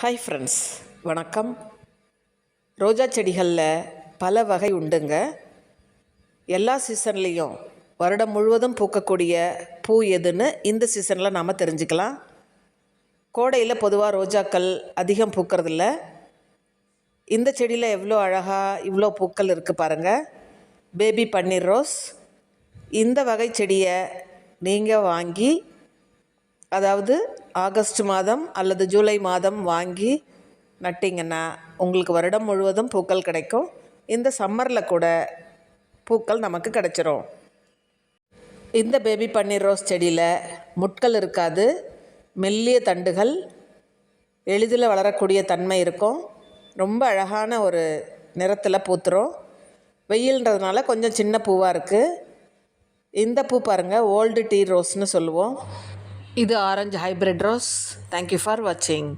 Hi friends வணக்கம். ரோஜா செடிகளில் பல வகை உண்டுங்க. எல்லா சீசன்லேயும் வருடம் முழுவதும் பூக்கக்கூடிய பூ எதுன்னு இந்த சீசனில் நாம் தெரிஞ்சுக்கலாம். கோடையில் பொதுவாக ரோஜாக்கள் அதிகம் பூக்கறதில்ல. இந்த செடியில் எவ்வளோ அழகாக இவ்வளோ பூக்கள் இருக்குது பாருங்கள் பேபி பன்னீர் ரோஸ் இந்த வகை செடியை நீங்கள் வாங்கி அதாவது ஆகஸ்ட் மாதம் அல்லது ஜூலை மாதம் வாங்கி நட்டிங்கன்னா உங்களுக்கு வருடம் முழுவதும் பூக்கள் கிடைக்கும். இந்த சம்மரில் கூட பூக்கள் நமக்கு கிடைச்சிரும். இந்த பேபி பன்னீர் ரோஸ் செடியில் முட்கள் இருக்காது. மெல்லிய தண்டுகள் எளிதில் வளரக்கூடிய தன்மை இருக்கும். ரொம்ப அழகான ஒரு நிறத்தில் பூத்துரும். வெயில்ன்றதுனால கொஞ்சம் சின்ன பூவாக இருக்குது இந்த பூ பாருங்கள் ஓல்டு டீ ரோஸ்னு சொல்லுவோம். ಇದು orange hybrid rose thank you for watching